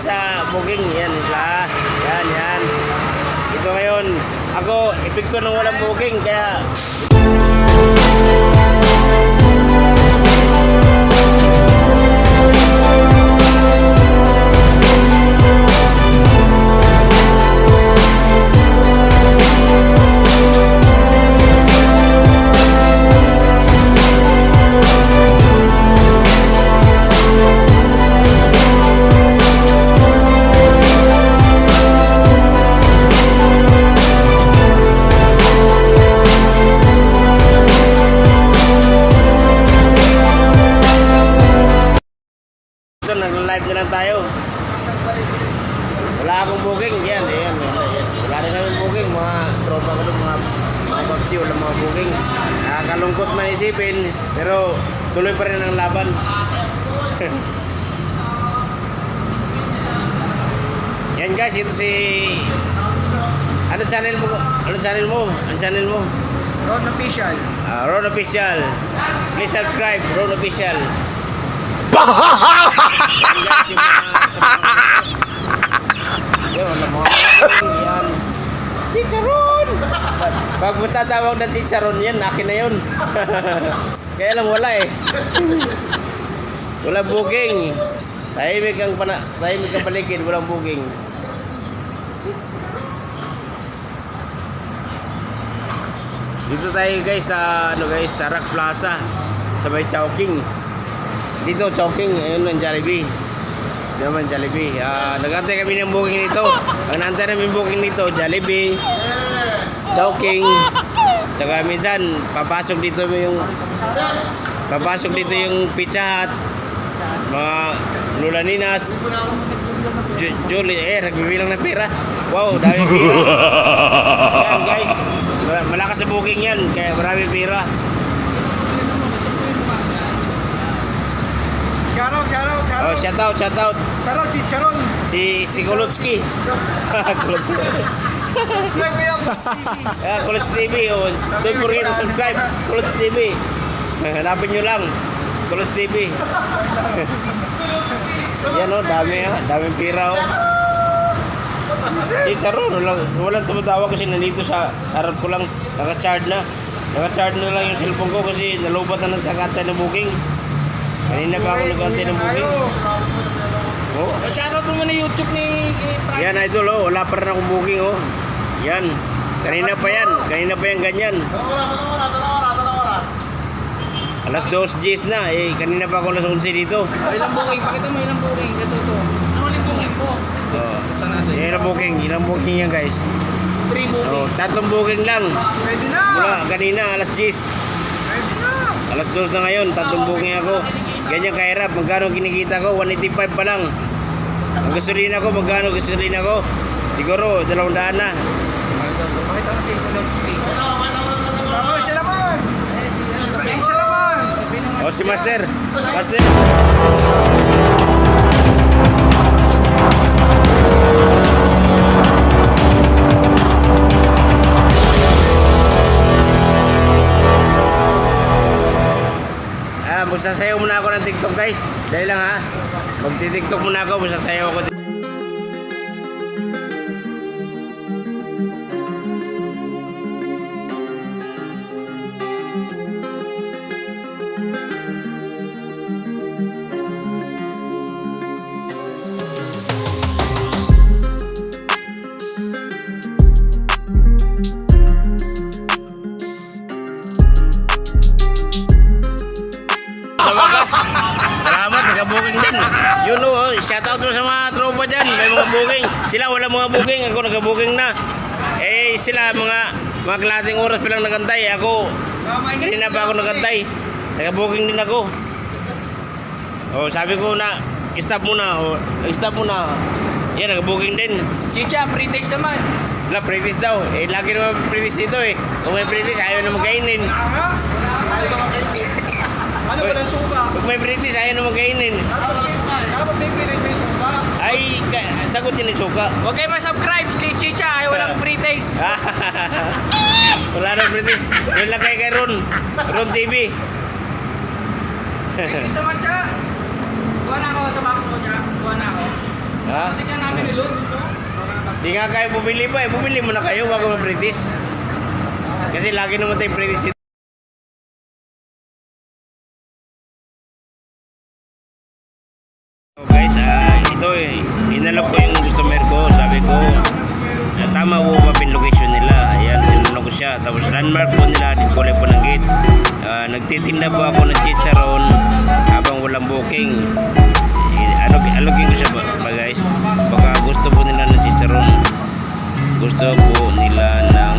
sa booking. Yan sila. Yan, yan. Ito ngayon. Ako, epekto ng walang booking. Kaya na lang tayo. Wala akong booking. Yan, yan. yan. Wala rin kami booking. Mga tropa ko mga, mga papsi, wala mga booking. Nakakalungkot man isipin, pero tuloy pa rin ang laban. yan guys, ito si... Ano channel mo? Ano channel mo? Ano channel mo? Ron Official. Uh, Ron Official. Please subscribe, Ron Official. Chicharon! Pag matatawag na chicharon yan, akin na yun. Kaya lang wala eh. Wala booking. Tahimik ang pana tahimik ang paligid, walang booking. Dito tayo guys sa ano guys, sa Rock Plaza sa may Chowking. Dito Chowking, ayun ang Jollibee. Hindi naman Jollibee. Ah, nagantay kami ng booking nito. Ang naantay namin booking nito, Jollibee, Chowking. Tsaka minsan papasok dito yung papasok dito yung Pizza Hut, mga Lulaninas, Ju- Julie, eh, nagbibilang ng pera. Wow, dami pera. yan guys, Mal- malakas sa booking yan, kaya marami pera. Shoutout, shoutout, Oh, shoutout. shout out, shout out. Shoutout si Charon. Si, si Kolotsky. Kolotsky. Subscribe kayo sa TV. Ah, Kulot TV. Oh, don't forget to subscribe. Kulot TV. Hanapin nyo lang. Kulot TV. Yan oh, dami ah. Daming pira oh. Chicharon, walang, walang tumatawa kasi nandito sa harap ko lang. Naka-charge na. Naka-charge na lang yung cellphone ko kasi nalubat na nagkakantay ng booking. Kanina pa ako nagkantay ng booking. Oh, Shoutout mo muna YouTube ni Francis. yan idol oh, wala pa rin akong booking oh. Yan. Kanina pa yan. Kanina pa yan ganyan. Anong oras? Anong oras? Anong oras? Anong oras? Alas 2 Gs na. Eh, kanina pa ako alas 11 dito. Ilang booking? Pakita mo ilang booking. Ito, ito. Ano ulit booking po? Oh. Ilang booking? Ilang booking yan guys? 3 booking. Oh, tatlong booking lang. Pwede na! Mula kanina alas 10. Pwede na! Alas 2 na ngayon. Tatlong booking ako. Ganyan kahirap. Magkano kinikita ko? 185 pa lang. Ang gasolina ko, magkano gasolina ko? Siguro, dalawang daan na. Pakita mo si Kolotsky. Tama, siya naman! Siya naman! O Oh, si Master. Master. Magsasayaw muna ako ng TikTok guys. Dahil lang ha. Magti-TikTok muna ako, magsasayaw ako. Sila wala mga booking. Ako nagka-booking na. Eh, sila mga mga klaseng oras pa lang nagantay. Ako, kanina pa ako nagantay. Nagka-booking din ako. Oh, sabi ko na, stop muna. Oh, stop muna. Yan, nagka-booking din. Chicha, pre-taste naman. Wala, previs daw. Eh, lagi naman previs dito eh. Kung may previs, ayaw na magkainin. Ano ba ng suka? Kung may previs, ayaw na magkainin. Ano ba ng suka? Dapat may suka. Ay, sagot din yung suka. Huwag kayo ma-subscribe kay Chicha ay walang pre-taste. Wala na British. Doon lang kayo kay Ron. Ron TV. Pre-taste naman, Cha. Kuha na ako sa box mo, Cha. Kuha na ako. Ha? Hindi ka namin niload dito. Di nga kayo bumili pa eh. Bumili mo na kayo bago ma-British. Kasi lagi naman tayo British Tapos landmark po nila, dito ko lang po ng gate. Ah, nagtitinda po ako ng chicharon habang walang booking. Eh, Alok, alokin ko siya ba, ba guys? Baka gusto po nila ng chicharon. Gusto po nila ng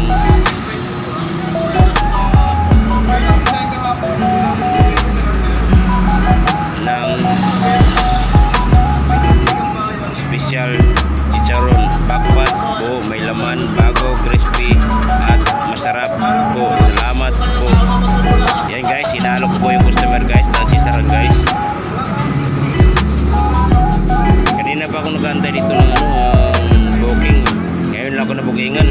ng special chicharon bakbat po may laman bago crispy at masarap po. Salamat po. Yan guys. Inaalok po yung customer guys ng chicharon guys. Kanina pa ako nag-antay dito ng ano um, booking. Ngayon lang ako na bookingan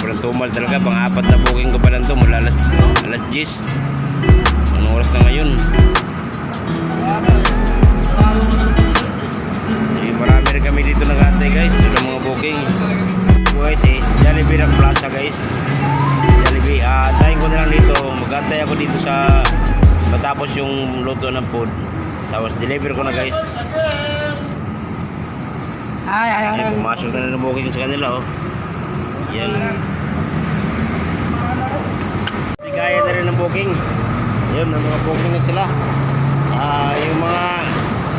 sobrang tumal talaga. Pang apat na booking ko pa lang to mula alas, alas 10 anong oras na ngayon? Eh, marami rin kami dito nag-antay guys sa mga booking. Guys, is Jollibee ng Plaza guys. Jollibee, ah, antayin ko na lang dito. Mag-antay ako dito sa matapos yung luto ng food. Tapos deliver ko na guys. Ay, ay, ay. Pumasok na na ng booking sa kanila oh. Yan. Bigaya na rin ng booking. Yun, may mga booking na sila. Ah, yung mga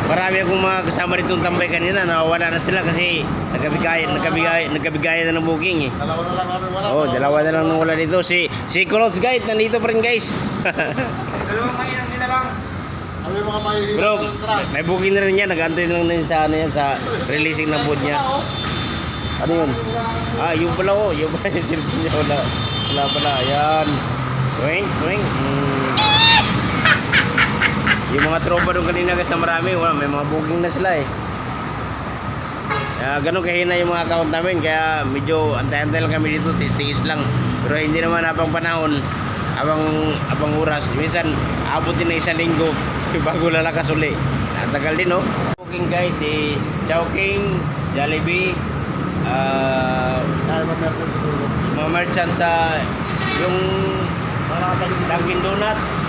marami akong mga kasama dito tambay kanina nawawala na sila kasi nagkabigay nagkabigay nagkabigay na ng booking eh. Dalawa na lang kami wala. Oh, dalawa na lang wala dito si si Kulos Guide nandito pa rin guys. Dalawang kainan nila lang. Kami mga mahihirap Bro, may booking na rin yan. Nag-antay na lang din sa ano yan sa releasing ng food niya. Ano yun? Ah, yung pala oh. Yung pala yung cellphone niya. Wala, wala pala. Ayan. Tuwing, tuwing. Mm. Yung mga tropa doon kanina guys na marami. Wala, may mga booking na sila eh. Kaya ganun kahina yung mga account namin. Kaya medyo antay-antay lang kami dito. Tis-tis lang. Pero hindi naman habang panahon. Habang, habang oras. Minsan, abot din na isang linggo. Bago lalakas uli. Natagal din no? Booking guys is Chowking, Jollibee, ah, siguro. mga merchant sa yung Dunkin Donut.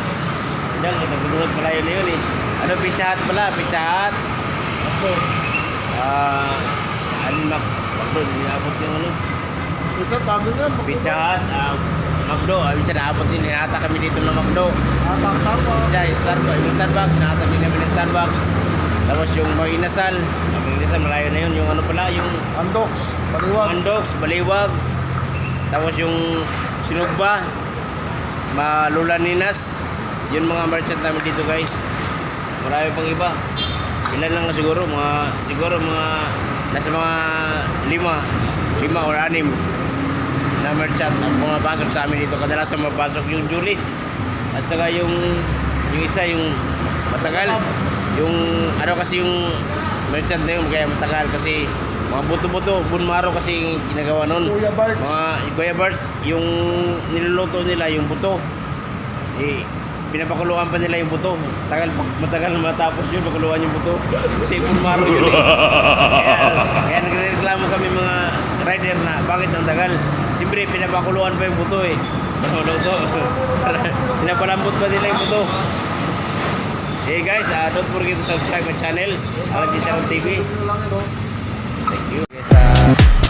Dunkin Donut pala yun yun eh. Ano, Pizza Hut pala, Pizza Hut. Ah, alin mak, makdo, niabot yung ano. Minsan dami nga. Pizza Hut, ah, Makdo, ah, minsan naabot din, hinata kami dito ng Makdo. Ata Starbucks. Pizza, Starbucks, yung Starbucks, hinata din kami ng Starbucks. Tapos yung mga inasal, mga inasal, malayo na yun, yung ano pala, yung Andox. Baliwag. Mandox, Baliwag. Tapos yung Sinugba, Malulaninas. Yun mga merchant namin dito guys. Marami pang iba. Ilan lang siguro, mga siguro mga nasa mga lima, lima or anim na merchant ang pumapasok sa amin dito. Kadalasan mapasok yung Julis at saka yung yung isa yung matagal. Yung ano kasi yung merchant na yun kaya matagal kasi mga buto-buto, bunmaro kasi yung ginagawa nun. Kuya Barts. Mga Kuya Bart, yung niluluto nila yung buto. Eh, pinapakuluan pa nila yung buto. Tagal, matagal matapos yun, pakuluan yung buto. Kasi bunmaro yun eh. Kaya, kaya nagreklamo kami mga rider na bakit ang tagal. Siyempre, pinapakuluan pa yung buto eh. Luto. Pinapalambot pa nila yung buto. Hey guys, uh, don't forget to subscribe my channel, Alan Chicharon TV. Thank you. Yes, uh,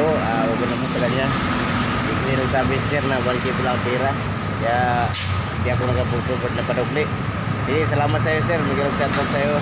ko. Uh, huwag naman sa kanya. Hindi ko sabi sir na balik ko lang ang pera. Kaya hindi ako nagpupupot na padukli. Sige, salamat sa iyo sir. Magiging sa iyo.